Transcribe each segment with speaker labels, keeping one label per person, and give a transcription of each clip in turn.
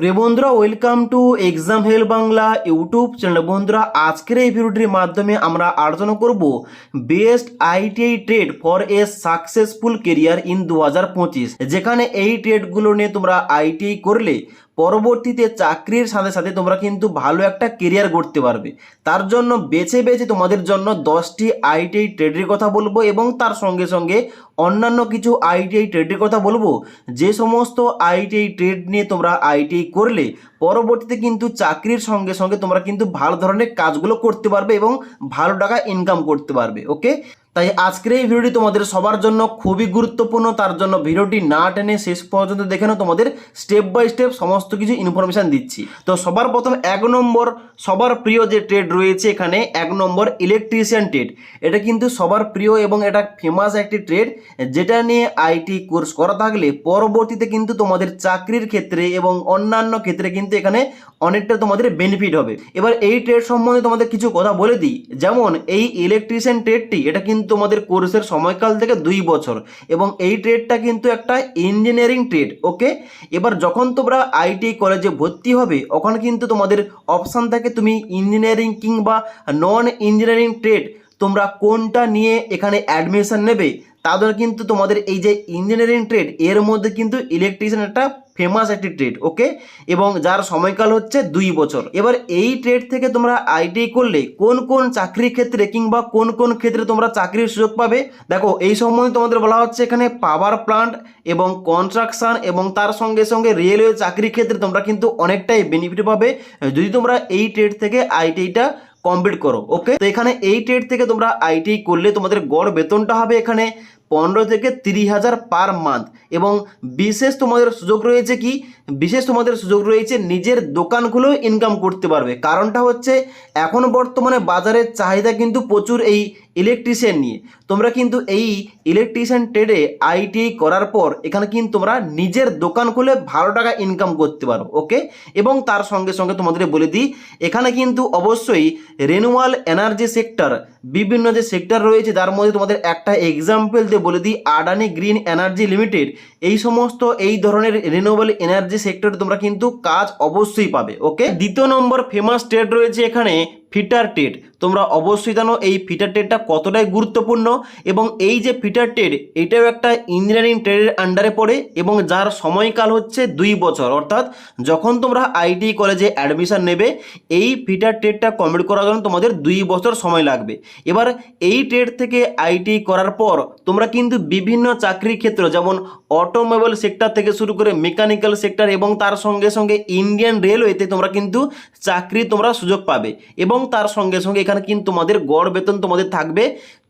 Speaker 1: প্রিয় বন্ধুরা welcome to exam help Bangla YouTube channel বন্ধুরা, আজকের এই ভিডিওটির মাধ্যমে আমরা আলোচনা করব best ITI trade for a successful career in দু হাজার পঁচিশ। যেখানে এই ট্রেডগুলো নিয়ে তোমরা আইটিআই করলে পরবর্তীতে চাকরির সাথে সাথে তোমরা কিন্তু ভালো একটা কেরিয়ার গড়তে পারবে। তার জন্য বেছে বেছে তোমাদের জন্য দশটি আইটিআই ট্রেডের কথা বলব এবং তার সঙ্গে সঙ্গে অন্যান্য কিছু আইটিআই ট্রেডের কথা বলব। যে সমস্ত আইটিআই ট্রেড নিয়ে তোমরা আইটিআই করলে, পরবর্তীতে কিন্তু চাকরির সঙ্গে সঙ্গে তোমরা কিন্তু ভালো ধরনের কাজগুলো করতে পারবে এবং ভালো টাকা ইনকাম করতে পারবে ওকে তাই আজকের এই ভিডিওটি তোমাদের সবার জন্য খুবই গুরুত্বপূর্ণ। তার জন্য ভিডিওটি না টেনে শেষ পর্যন্ত দেখে নাও, তোমাদের স্টেপ বাই স্টেপ সমস্ত কিছু ইনফরমেশান দিচ্ছি। তো সবার প্রথম এক নম্বর, সবার প্রিয় যে ট্রেড রয়েছে এখানে, এক নম্বর ইলেকট্রিশিয়ান ট্রেড এটা কিন্তু সবার প্রিয় এবং এটা ফেমাস একটি ট্রেড যেটা নিয়ে আইটি কোর্স করা থাকলে পরবর্তীতে কিন্তু তোমাদের চাকরির ক্ষেত্রে এবং অন্যান্য ক্ষেত্রে কিন্তু এখানে অনেকটা তোমাদের বেনিফিট হবে। এবার এই ট্রেড সম্বন্ধে তোমাদের কিছু কথা বলে দিই। যেমন এই ইলেকট্রিশিয়ান ট্রেডটি এটা কিন্তু তোমাদের কোর্সের সময়কাল থেকে দুই বছর এবং এই ট্রেডটা কিন্তু একটা ইঞ্জিনিয়ারিং ট্রেড ওকে এবার যখন তোমরা আইটি কলেজে ভর্তি হবে, ওখানে কিন্তু তোমাদের অপশান থাকে তুমি ইঞ্জিনিয়ারিং কিংবা নন ইঞ্জিনিয়ারিং ট্রেড তোমরা কোনটা নিয়ে এখানে অ্যাডমিশন নেবে? তাদের কিন্তু তোমাদের এই যে ইঞ্জিনিয়ারিং ট্রেড এর মধ্যে কিন্তু ইলেকট্রিশিয়ান একটা ফেমাস একটি ট্রেড ওকে এবং যার সময়কাল হচ্ছে দুই বছর। এবার এই ট্রেড থেকে তোমরা আইটিআই করলে কোন কোন চাকরির ক্ষেত্রে কিংবা কোন কোন ক্ষেত্রে তোমরা চাকরির সুযোগ পাবে? দেখো, এই সম্বন্ধে তোমাদের বলা হচ্ছে এখানে পাওয়ার প্লান্ট এবং কনস্ট্রাকশন এবং তার সঙ্গে সঙ্গে রেলওয়ে চাকরির ক্ষেত্রে তোমরা কিন্তু অনেকটাই বেনিফিট পাবে। যদি তোমরা এই ট্রেড থেকে আইটিআইটা কমপ্লিট করো ওকে তো এখানে এই ট্রেড থেকে তোমরা আইটি করলে তোমাদের গড় বেতনটা হবে এখানে পনেরো থেকে তিরিশ হাজার পার মান্থ এবং বিশেষ তোমাদের সুযোগ রয়েছে কি? বিশেষ তোমাদের সুযোগ রয়েছে নিজের দোকানগুলো ইনকাম করতে পারবে। কারণটা হচ্ছে, এখন বর্তমানে বাজারের চাহিদা কিন্তু প্রচুর এই ইলেকট্রিশিয়ান নিয়ে। তোমরা কিন্তু এই ইলেকট্রিশিয়ান ট্রেডে আইটিআই করার পর এখানে কিন্তু তোমরা নিজের দোকান খুলে ভালো টাকা ইনকাম করতে পারো ওকে এবং তার সঙ্গে সঙ্গে তোমাদের বলে দিই, এখানে কিন্তু অবশ্যই রেনুয়াল এনার্জি সেক্টর বিভিন্ন যে সেক্টর রয়েছে যার মধ্যে তোমাদের একটা এক্সাম্পল দিয়ে বলে দিই আডানি গ্রিন এনার্জি লিমিটেড। এই সমস্ত, এই ধরনের রিনিউয়েবল এনার্জি সেক্টরে তোমরা কিন্তু কাজ অবশ্যই পাবে ওকে দ্বিতীয় নম্বর ফেমাস স্টেট রয়েছে এখানে ফিটার টেড। তোমরা অবশ্যই জানো এই ফিটার টেডটা কতটাই গুরুত্বপূর্ণ এবং এই যে ফিটার টেড, এটাও একটা ইঞ্জিনিয়ারিং ট্রেডের আন্ডারে পড়ে এবং যার সময়কাল হচ্ছে দুই বছর। অর্থাৎ যখন তোমরা আইটি কলেজে অ্যাডমিশান নেবে, এই ফিটার ট্রেডটা কমপ্লিট করার জন্য তোমাদের দুই বছর সময় লাগবে। এবার এই ট্রেড থেকে আইটি করার পর তোমরা কিন্তু বিভিন্ন চাকরির ক্ষেত্র, যেমন অটোমোবাইল সেক্টর থেকে শুরু করে মেকানিক্যাল সেক্টর এবং তার সঙ্গে সঙ্গে ইন্ডিয়ান রেলওয়েতে তোমরা কিন্তু চাকরি তোমরা সুযোগ পাবে। এবং তার সঙ্গে সঙ্গে এখানে কিন্তু তোমাদের গড় বেতন তোমাদের থাকবে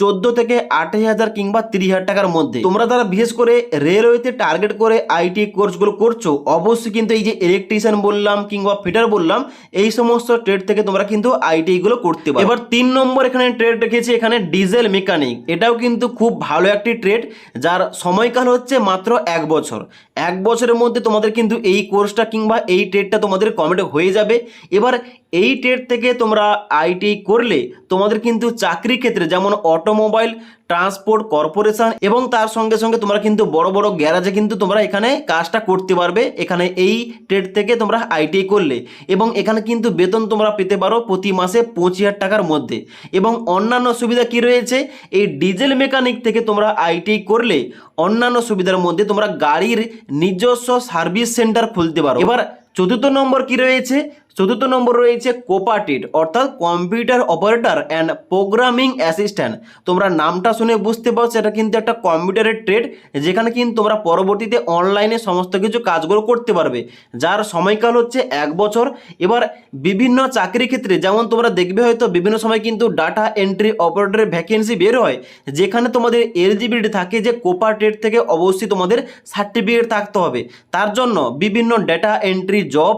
Speaker 1: চোদ্দ থেকে আঠাশ হাজার কিংবা তিরিশ হাজার টাকার মধ্যে। তোমরা যারা বিশেষ করে রেলওয়েতে টার্গেট করে আইটি কোর্সগুলো করছ, অবশ্যই কিন্তু এই যে ইলেকট্রিশিয়ান বললাম কিংবা ফিটার বললাম, এই সমস্ত ট্রেড থেকে তোমরা কিন্তু আইটি গুলো করতে পারো। এবার তিন নম্বর এখানে ট্রেড রেখেছি এখানে ডিজেল মেকানিক এটাও কিন্তু খুব ভালো একটি ট্রেড যার সময়কাল হচ্ছে মাত্র এক বছর। এক বছরের মধ্যে তোমাদের কিন্তু এই কোর্সটা কিংবা এই ট্রেডটা তোমাদের কমপ্লিট হয়ে যাবে। এবার এই ট্রেড থেকে তোমরা আইটি করলে, তোমাদের কিন্তু চাকরি ক্ষেত্রে যেমন অটোমোবাইল, ট্রান্সপোর্ট কর্পোরেশন এবং তার সঙ্গে সঙ্গে তোমরা কিন্তু বড় বড় গ্যারাজে কিন্তু তোমরা এখানে কাজটা করতে পারবে। এখানে এই ট্রেড থেকে তোমরা আইটিআই করলে এবং এখানে কিন্তু বেতন তোমরা পেতে পারো প্রতি মাসে পঁচিশ হাজার টাকার মধ্যে। এবং অন্যান্য সুবিধা কি রয়েছে? এই ডিজেল মেকানিক থেকে তোমরা আইটিআই করলে অন্যান্য সুবিধার মধ্যে তোমরা গাড়ির নিজস্ব সার্ভিস সেন্টার খুলতে পারো। এবার চতুর্থ নম্বর কি রয়েছে? চতুর্থ নম্বর রয়েছে কোপাটেড অর্থাৎ computer operator and programming assistant তোমরা নামটা শুনে বুঝতে পারছ, এটা কিন্তু একটা কম্পিউটারের ট্রেড যেখানে কিন্তু তোমরা পরবর্তীতে অনলাইনে সমস্ত কিছু কাজগুলো করতে পারবে। যার সময়কাল হচ্ছে এক বছর। এবার বিভিন্ন চাকরি ক্ষেত্রে, যেমন তোমরা দেখবে হয়তো বিভিন্ন সময় কিন্তু ডাটা এন্ট্রি অপারেটরের ভ্যাকেন্সি বের হয়, যেখানে তোমাদের এলিজিবিলিটি থাকে যে কোপা ট্রেড থেকে অবশ্যই তোমাদের সার্টিফিকেট থাকতে হবে। তার জন্য বিভিন্ন data entry job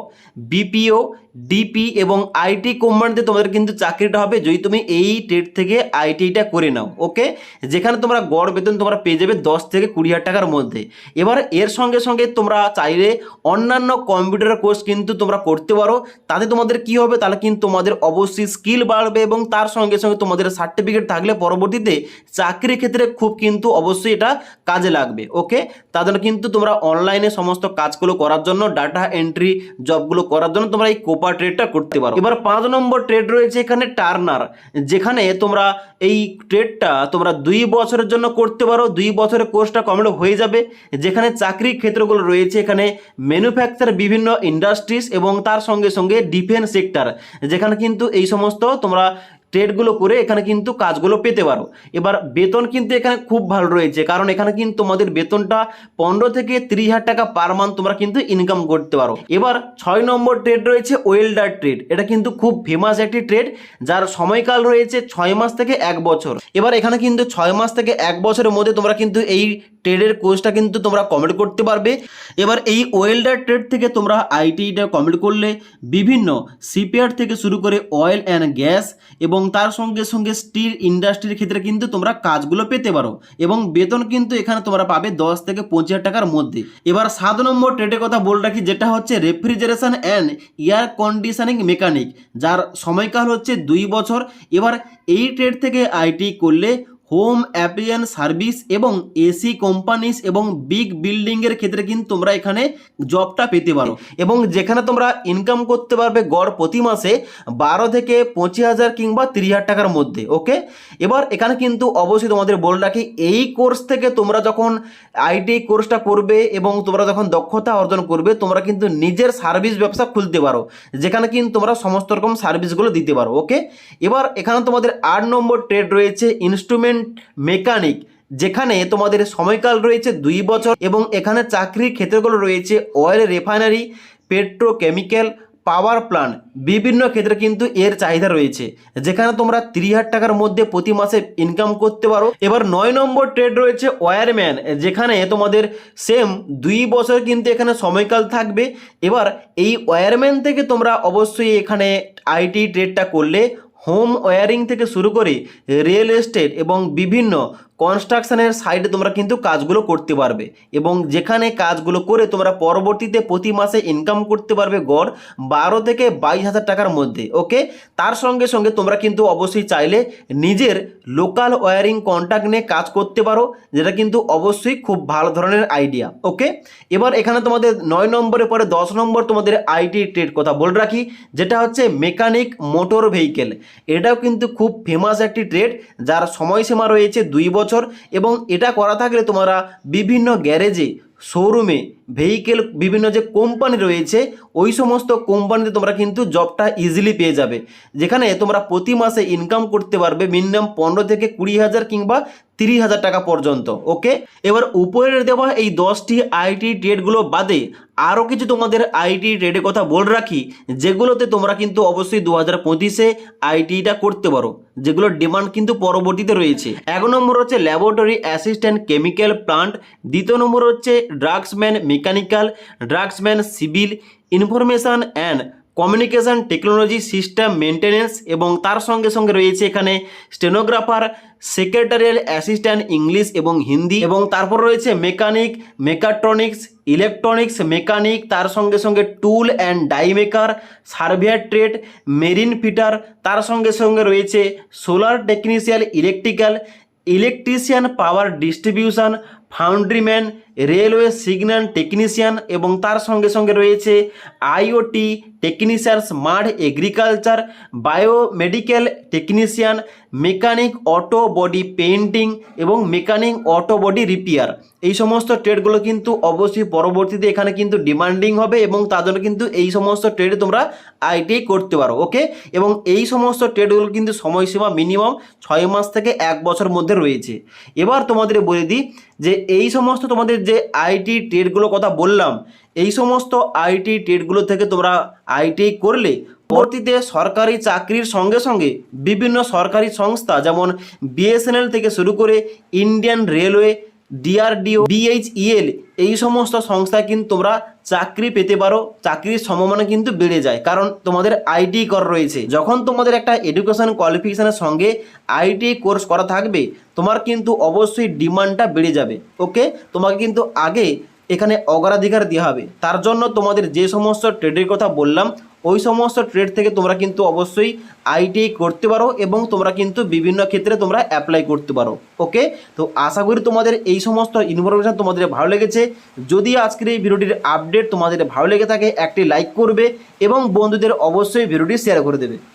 Speaker 1: BPO DP এবং আইটি কোম্পানিতে তোমাদের কিন্তু চাকরিটা হবে যদি তুমি এই ট্রেড থেকে আইটিটা করে নাও ওকে যেখানে তোমরা গড় বেতন তোমরা পেয়ে যাবে দশ থেকে কুড়ি হাজার টাকার মধ্যে। এবার এর সঙ্গে সঙ্গে তোমরা চাইলে অন্যান্য কম্পিউটার কোর্স কিন্তু তোমরা করতে পারো। তাতে তোমাদের কি হবে? তাহলে কিন্তু তোমাদের অবশ্যই স্কিল বাড়বে এবং তার সঙ্গে সঙ্গে তোমাদের সার্টিফিকেট থাকলে পরবর্তীতে চাকরির ক্ষেত্রে খুব কিন্তু অবশ্যই এটা কাজে লাগবে ওকে জন্য কিন্তু তোমরা অনলাইনে সমস্ত কাজগুলো করার জন্য ডাটা এন্ট্রি জবগুলো করার জন্য তোমরা এই কোপা ট্রেডটা করতে পারো। এবার পাঁচ নম্বর ট্রেড রয়েছে এখানে টার্নার, যেখানে তোমরা এই ট্রেডটা তোমরা দুই বছরের জন্য করতে পারো, দুই বছরের কোর্সটা কমপ্লিট হয়ে যাবে। যেখানে চাকরির ক্ষেত্রগুলো রয়েছে, এখানে ম্যানুফ্যাকচার বিভিন্ন ইন্ডাস্ট্রিজ এবং তার সঙ্গে সঙ্গে ডিফেন্স সেক্টর যেখানে কিন্তু এই সমস্ত তোমরা ট্রেডগুলো করে এখানে কিন্তু কাজগুলো পেতে পারো। এবার বেতন কিন্তু এখানে খুব ভালো রয়েছে, কারণ এখানে কিন্তু তোমাদের বেতনটা পনেরো থেকে তিরিশ হাজার টাকা পার মান্থ তোমরা কিন্তু ইনকাম করতে পারো। এবার ছয় নম্বর ট্রেড রয়েছে ওয়েল্ডার ট্রেড এটা কিন্তু খুব ফেমাস একটি ট্রেড যার সময়কাল রয়েছে ছয় মাস থেকে এক বছর। এবার এখানে কিন্তু ছয় মাস থেকে এক বছরের মধ্যে তোমরা কিন্তু এই ট্রেডের কোর্সটা কিন্তু তোমরা কমপ্লিট করতে পারবে। এবার এই ওয়েল্ডার ট্রেড থেকে তোমরা আইটিটা কমপ্লিট করলে বিভিন্ন সিপিআর থেকে শুরু করে অয়েল অ্যান্ড গ্যাস এবং তার সঙ্গে সঙ্গে স্টিল ইন্ডাস্ট্রির ক্ষেত্রে কিন্তু তোমরা কাজগুলো পেতে পারো। এবং বেতন কিন্তু এখানে তোমরা পাবে দশ থেকে পঁচিশ টাকার মধ্যে। এবার সাত নম্বর ট্রেডের কথা বলে রাখি, যেটা হচ্ছে refrigeration and air conditioning mechanic যার সময়কাল হচ্ছে দুই বছর। এবার এই ট্রেড থেকে আইটি করলে হোম অ্যাপ্লিয়ান্স সার্ভিস এবং এসি কোম্পানিস এবং বিগ বিল্ডিংয়ের ক্ষেত্রে কিন্তু তোমরা এখানে জবটা পেতে পারো। এবং যেখানে তোমরা ইনকাম করতে পারবে গড় প্রতি মাসে বারো থেকে পঁচিশ হাজার কিংবা তিরিশ হাজার টাকার মধ্যে ওকে এবার এখানে কিন্তু অবশ্যই তোমাদের বলে রাখি, এই কোর্স থেকে তোমরা যখন আইটি কোর্সটা করবে এবং তোমরা যখন দক্ষতা অর্জন করবে, তোমরা কিন্তু নিজের সার্ভিস ব্যবসা খুলতে পারো, যেখানে কিন্তু তোমরা সমস্ত রকম সার্ভিসগুলো দিতে পারো ওকে এবার এখানে তোমাদের আট নম্বর ট্রেড রয়েছে ইনস্ট্রুমেন্ট মেকানিক, যেখানে তোমাদের সময়কাল রয়েছে দুই বছর এবং এখানে চাকরির ক্ষেত্রগুলো রয়েছে oil refinery petrochemical power plant বিভিন্ন ক্ষেত্রে কিন্তু এর চাহিদা রয়েছে। যেখানে তোমরা তিরিশ হাজার টাকার মধ্যে প্রতি মাসে ইনকাম করতে পারো। এবার নয় নম্বর ট্রেড রয়েছে ওয়্যারম্যান যেখানে তোমাদের সেম দুই বছর কিন্তু এখানে সময়কাল থাকবে। এবার এই ওয়্যারম্যান থেকে তোমরা অবশ্যই এখানে আইটি ট্রেডটা করলে। হোম ওয়্যারিং থেকে শুরু করে রিয়েল এস্টেট এবং বিভিন্ন কনস্ট্রাকশনের সাইডে তোমরা কিন্তু কাজগুলো করতে পারবে এবং যেখানে কাজগুলো করে তোমরা পরবর্তীতে প্রতি মাসে ইনকাম করতে পারবে গড় বারো থেকে বাইশ হাজার টাকার মধ্যে ওকে তার সঙ্গে সঙ্গে তোমরা কিন্তু অবশ্যই চাইলে নিজের লোকাল ওয়ারিং কন্ট্যাক্ট নিয়ে কাজ করতে পারো, যেটা কিন্তু অবশ্যই খুব ভালো ধরনের আইডিয়া ওকে এবার এখানে তোমাদের নয় নম্বরের পরে দশ নম্বর তোমাদের আইটি ট্রেড কথা বলে রাখি, যেটা হচ্ছে মেকানিক মোটর ভেহিকেল এটাও কিন্তু খুব ফেমাস একটি ট্রেড যার সময়সীমা রয়েছে দুই বছর এবং এটা করা থাকলে তোমরা বিভিন্ন গ্যারেজে, শোরুমে ভেহিকেল বিভিন্ন যে কোম্পানি রয়েছে, ওই সমস্ত কোম্পানিতে তোমরা কিন্তু জবটা ইজিলি পেয়ে যাবে। যেখানে তোমরা প্রতি মাসে ইনকাম করতে পারবে মিনিমাম পনেরো থেকে কুড়ি হাজার কিংবা তিরিশ হাজার টাকা পর্যন্ত, ওকে? এবার উপরের দেওয়া এই দশটি আইটি ট্রেডগুলো বাদে আরও কিছু তোমাদের আইটি ট্রেডের কথা বলে রাখি, যেগুলোতে তোমরা কিন্তু অবশ্যই দু হাজার পঁচিশে আইটিটা করতে পারো যেগুলোর ডিমান্ড কিন্তু পরবর্তীতে রয়েছে। এক নম্বর হচ্ছে ল্যাবরেটরি অ্যাসিস্ট্যান্ট কেমিক্যাল প্লান্ট দ্বিতীয় নম্বর হচ্ছে draughtsman mechanical draughtsman civil information and communication technology system maintenance এবং তার সঙ্গে সঙ্গে রয়েছে এখানে স্টেনোগ্রাফার, সেক্রেটারিয়াল অ্যাসিস্ট্যান্ট ইংলিশ এবং হিন্দি এবং তারপর রয়েছে মেকানিক, মেকাট্রনিক্স, ইলেকট্রনিক্স মেকানিক, তার সঙ্গে সঙ্গে tool and die maker, surveyor trade, marine fitter, তার সঙ্গে সঙ্গে রয়েছে solar technician electrical, electrician power distribution foundryman railway signal technician এবং তার সঙ্গে সঙ্গে রয়েছে IoT technician smart agriculture, biomedical technician, mechanic auto body painting এবং মেকানিক অটো বডি রিপেয়ার। এই সমস্ত ট্রেডগুলো কিন্তু অবশ্যই পরবর্তীতে এখানে কিন্তু ডিমান্ডিং হবে এবং তাদের কিন্তু এই সমস্ত ট্রেড তোমরা আইটিআই করতে পারো, ওকে? এবং এই সমস্ত ট্রেডগুলো কিন্তু সময়সীমা মিনিমাম ছয় মাস থেকে এক বছর মধ্যে রয়েছে। এবার তোমাদের বলে দিই যে এই সমস্ত তোমাদের যে আইটি ট্রেডগুলো কথা বললাম, এই সমস্ত আইটি ট্রেডগুলো থেকে তোমরা আইটিআই করলে পরবর্তীতে সরকারি চাকরির সঙ্গে সঙ্গে বিভিন্ন সরকারি সংস্থা যেমন বিএসএনএল থেকে শুরু করে ইন্ডিয়ান রেলওয়ে ডিআরডিও বিএইচইএল এই সমস্ত সংস্থা কিন্তু তোমরা চাকরি পেতে পারো, চাকরির সম্ভাবনা কিন্তু বেড়ে যায়। কারণ তোমাদের আইটি কর রয়েছে। যখন তোমাদের একটা এডুকেশন কোয়ালিফিকেশনের সঙ্গে আইটি কোর্স করা থাকবে, তোমার কিন্তু অবশ্যই ডিমান্ডটা বেড়ে যাবে। ওকে তোমাকে কিন্তু আগে এখানে অগ্রাধিকার দেওয়া হবে। তার জন্য তোমাদের যে সমস্ত ট্রেডের কথা বললাম ওই সমস্ত ট্রেড থেকে তোমরা কিন্তু অবশ্যই আইটিআই করতে পারো এবং তোমরা কিন্তু বিভিন্ন ক্ষেত্রে তোমরা অ্যাপ্লাই করতে পারো ওকে তো আশা করি তোমাদের এই সমস্ত ইনফরমেশান তোমাদের ভালো লেগেছে। যদি আজকের এই ভিডিওটির আপডেট তোমাদের ভালো লেগে থাকে, একটি লাইক করবে এবং বন্ধুদের অবশ্যই ভিডিওটি শেয়ার করে দেবে।